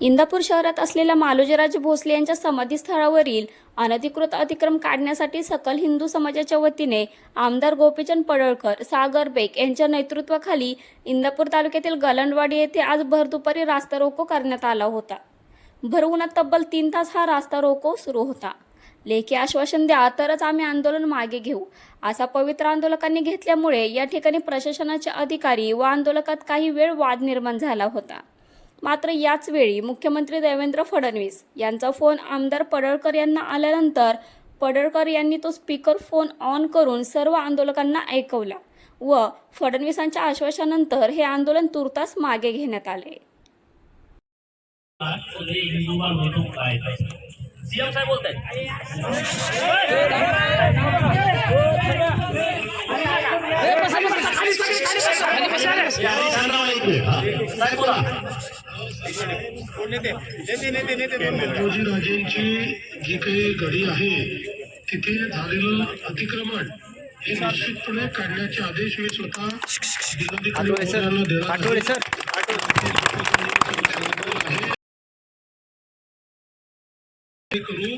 इंदापूर शहरात असलेल्या मालोजीराज भोसले यांच्या समाधीस्थळावरील अनधिकृत अतिक्रम काढण्यासाठी सकल हिंदू समाजाच्या वतीने आमदार गोपीचंद पडळकर सागर बेग यांच्या नेतृत्वाखाली इंदापूर तालुक्यातील गलंडवाडी येथे आज भर दुपारी रास्ता रोको करण्यात आला होता. भर उन्हात तब्बल तीन तास हा रास्ता रोको सुरू होता. लेखी आश्वासन द्या तरच आम्ही आंदोलन मागे घेऊ. असा पवित्र आंदोलकांनी घेतल्यामुळे या ठिकाणी प्रशासनाचे अधिकारी व आंदोलकात काही वेळ वाद निर्माण झाला होता. मात्र याच वेळी मुख्यमंत्री देवेंद्र फडणवीस यांचा फोन आमदार पडळकर यांना आल्यानंतर पडळकर यांनी तो स्पीकर फोन ऑन करून सर्व आंदोलकांना ऐकवला व फडणवीसांच्या आश्वासनानंतर हे आंदोलन तुर्तास मागे घेण्यात आले सीएम साहेब बोलत आहेत राजेंची जी काही गडी आहे तिथे झालेलं अतिक्रमण हे निश्चितपणे काढण्याचे आदेश मी स्वतः जिल्हाधिकारी देणार करू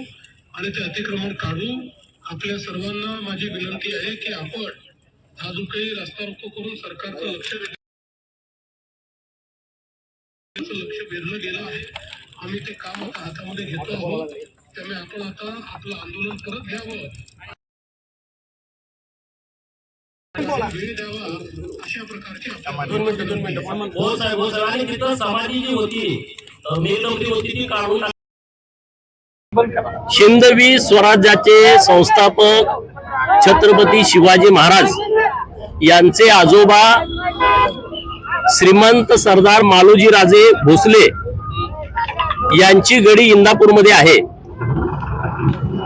आणि ते अतिक्रमण काढू आपल्या सर्वांना माझी विनंती आहे की आपण हा जो काही रस्ता रोको करून सरकारचं लक्ष त्याचं लक्ष वेधलं गेलं आहे. आम्ही ते काम आता हातामध्ये घेतो आहोत. त्यामुळे आपण आता आपलं आंदोलन परत घ्यावं. वेळ द्यावा अशा प्रकारची आपण हो साहेब हो साहेब. आणि तिथं समाधी जी होती अं, मेघदवती होती ती काढून टाक- हिंदवी स्वराज्याचे संस्थापक छत्रपती शिवाजी महाराज यांचे आजोबा श्रीमंत सरदार मालोजी राजे भोसले यांची गडी इंदापूरमध्ये आहे.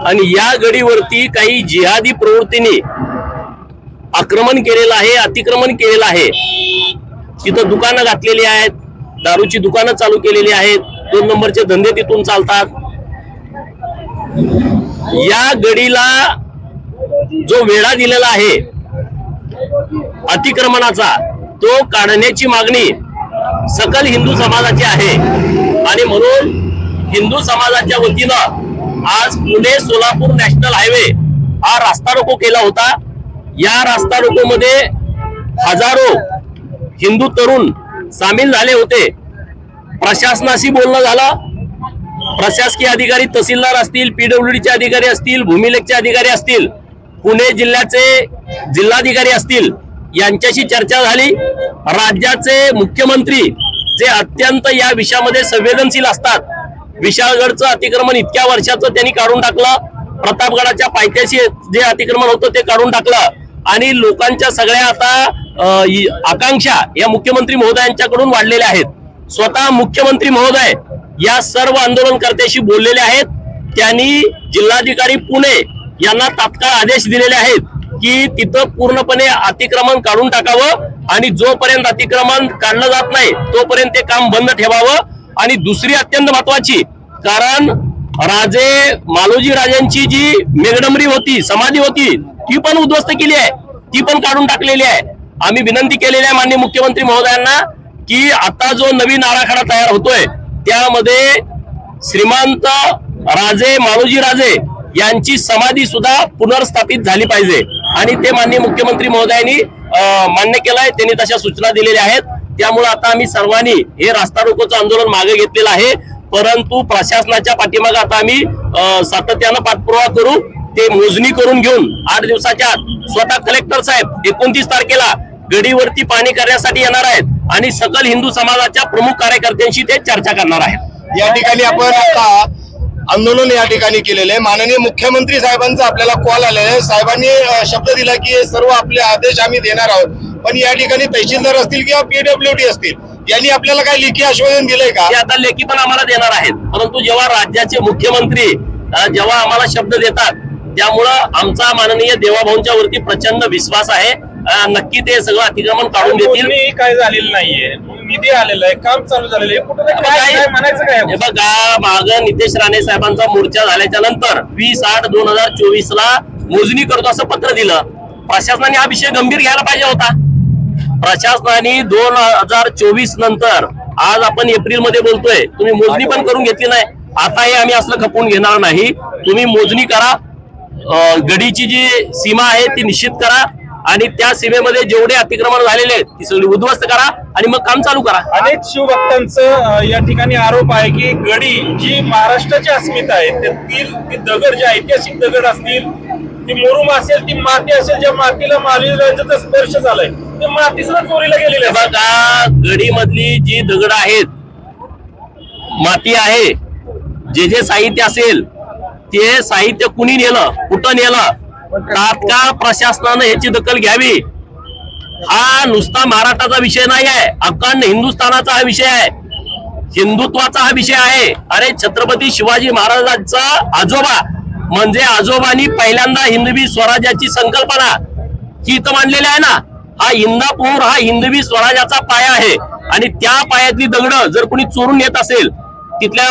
आणि या गडीवरती काही जिहादी प्रवृत्तीने आक्रमण केलेलं आहे अतिक्रमण केलेलं आहे. तिथं दुकानं घातलेली आहेत दारूची दुकानं चालू केलेली आहेत दोन नंबरचे धंदे तिथून चालतात. या गडीला जो वेढा दिलेला आहे अतिक्रमणाचा तो काढण्याची मागणी सकल हिंदू समाजाची आहे. आणि म्हणून हिंदू समाजाच्या वतीनं आज पुणे सोलापूर नॅशनल हायवे हा रास्ता रोको केला होता. या रास्ता रोको मध्ये हजारो हिंदू तरुण सामील झाले होते. प्रशासनाशी बोलणं झालं. प्रशासकीय अधिकारी तहसीलदार असतील पीडब्ल्यूडीचे अधिकारी असतील भूमिलेखचे अधिकारी असतील पुणे जिल्ह्याचे जिल्हाधिकारी असतील यांच्याशी चर्चा झाली. राज्याचे मुख्यमंत्री जे अत्यंत या विषयामध्ये संवेदनशील असतात. विशाळगडचं अतिक्रमण इतक्या वर्षाचं त्यांनी काढून टाकलं. प्रतापगडाच्या पायथ्याशी जे अतिक्रमण होतं ते काढून टाकलं. आणि लोकांच्या सगळ्या आता आकांक्षा या मुख्यमंत्री महोदयांच्याकडून वाढलेल्या आहेत. स्वतः मुख्यमंत्री महोदय या सर्व आंदोलनकर्त्याशी बोललेले आहेत. त्यांनी जिल्हाधिकारी पुणे यांना तात्काळ आदेश दिलेले आहेत की तिथं पूर्णपणे अतिक्रमण काढून टाकावं. आणि जोपर्यंत अतिक्रमण काढलं जात नाही तोपर्यंत ते काम बंद ठेवावं. आणि दुसरी अत्यंत महत्वाची कारण राजे मालोजी राजांची जी मेघडंबरी होती समाधी होती ती पण उद्ध्वस्त केली आहे. ती पण काढून टाकलेली आहे. आम्ही विनंती केलेली आहे माननीय मुख्यमंत्री महोदयांना की आता जो नवीन आराखडा तयार होतोय त्यामध्ये श्रीमंत राजे मालोजी राजे यांची समाधी सुद्धा पुनर्स्थापित झाली पाहिजे. आणि ते माननीय मुख्यमंत्री महोदयांनी मान्य केलंय. त्यांनी तशा सूचना दिलेल्या आहेत. त्यामुळे आता आम्ही सर्वांनी हे रास्ता रोकोचं आंदोलन मागे घेतलेलं आहे. परंतु प्रशासनाच्या पाठीमागे आता आम्ही सातत्यानं पाठपुरावा करू. ते मोजणी करून घेऊन आठ दिवसाच्या आत स्वतः कलेक्टर साहेब एकोणतीस तारखेला गडीवरती पाणी करण्यासाठी येणार आहेत आणि सकल हिंदू समाजाच्या प्रमुख कार्यकर्त्यांशी ते चर्चा करणार आहेत. या ठिकाणी आपण आता आंदोलन या ठिकाणी केलेलं आहे. माननीय मुख्यमंत्री साहेबांचा आपल्याला कॉल आलेला आहे. साहेबांनी शब्द दिला की हे सर्व आपले आदेश आम्ही देणार आहोत. पण या ठिकाणी तहसीलदार असतील किंवा पीडब्ल्यूडी असतील यांनी आपल्याला काय लेखी आश्वासन दिलंय का? ते आता लेखी पण आम्हाला देणार आहेत. परंतु जेव्हा राज्याचे मुख्यमंत्री जेव्हा आम्हाला शब्द देतात त्यामुळं आमचा माननीय देवाभाऊंच्या वरती प्रचंड विश्वास आहे. नक्की ते सगळं अतिक्रमण काढून देतील. काय झालेलं नाहीये. निधी आलेला आहे काम चालू झालेलं आहे. कुठं काय म्हणायचं काय? हे बघा माग नितेश राणे साहेबांचा मोर्चा झाल्याच्यानंतर वीस आठ दोन हजार चोवीस ला मोजणी करतो असं पत्र दिलं. प्रशासनाने हा विषय गंभीर घ्यायला पाहिजे होता. प्रशासनाने दोन हजार चोवीस नंतर आज आपण एप्रिलमध्ये बोलतोय तुम्ही मोजणी पण करून घेतली नाही. आता हे आम्ही असलं खपवून घेणार नाही. तुम्ही मोजणी करा. गडीची जी सीमा आहे ती निश्चित करा. आणि त्या सीमेमध्ये जेवढे अतिक्रमण झालेले आहेत ती सगळी उद्ध्वस्त करा आणि मग काम चालू करा. अनेक शिवभक्तांचं या ठिकाणी आरोप आहे की गडी जी महाराष्ट्राची अस्मिता आहे त्यातील ती दगड जे ऐतिहासिक दगड असतील ती मुरुम असेल ती माती असेल ज्या मातीला महाराजांचा स्पर्श झालाय ते माती सुद्धा चोरीला गेलेली आहे बघा गडी मधली जी दगड आहेत माती आहे जे जे साहित्य असेल ते साहित्य कुणी नेलं कुठं नेलं? तात्काळ प्रशासनानं याची दखल घ्यावी. हा नुसता महाराष्ट्राचा विषय नाही आहे. अखंड हिंदुस्थानाचा हा विषय आहे. हिंदुत्वाचा हा विषय आहे. अरे छत्रपती शिवाजी महाराजांचा आजोबा म्हणजे आजोबांनी पहिल्यांदा हिंदवी स्वराज्याची संकल्पना ही इथं मांडलेली आहे ना? हा इंदापूर हा हिंदवी स्वराज्याचा पाया आहे. आणि त्या पायातली दगड जर कोणी चोरून नेत असेल तिथल्या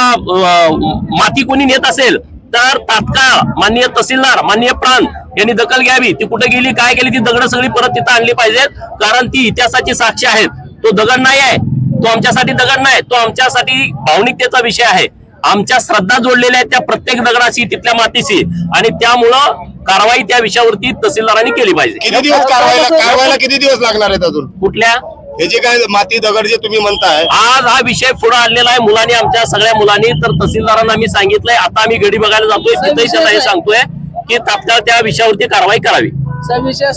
माती कोणी नेत असेल तर तात्काळ माननीय तहसीलदार माननीय प्रांत यांनी दखल घ्यावी. ती कुठे गेली काय गेली ती दगड सगळी परत तिथं आणली पाहिजेत. कारण ती इतिहासाची साक्षी आहेत. तो दगड नाही आहे. तो आमच्यासाठी दगड नाही. तो आमच्यासाठी भावनिकतेचा विषय आहे. आमच्या श्रद्धा जोडलेल्या आहेत त्या प्रत्येक दगडाशी तिथल्या मातीशी. आणि त्यामुळं कारवाई त्या विषयावरती तहसीलदारांनी केली पाहिजे. किती दिवस कारवाईला कारवाईला किती दिवस लागणार आहेत अजून? कुठल्या? हे जे काय माती दगड जे तुम्ही म्हणताय आज हा विषय पुढे आणलेला आहे. मुलांनी आमच्या सगळ्या मुलांनी तर तहसीलदारांना आम्ही सांगितलंय आता आम्ही गडी बघायला जातोय तिथेही त्यांना हे सांगतोय की तात्काळ त्या विषयावरती कारवाई करावी. सर विषय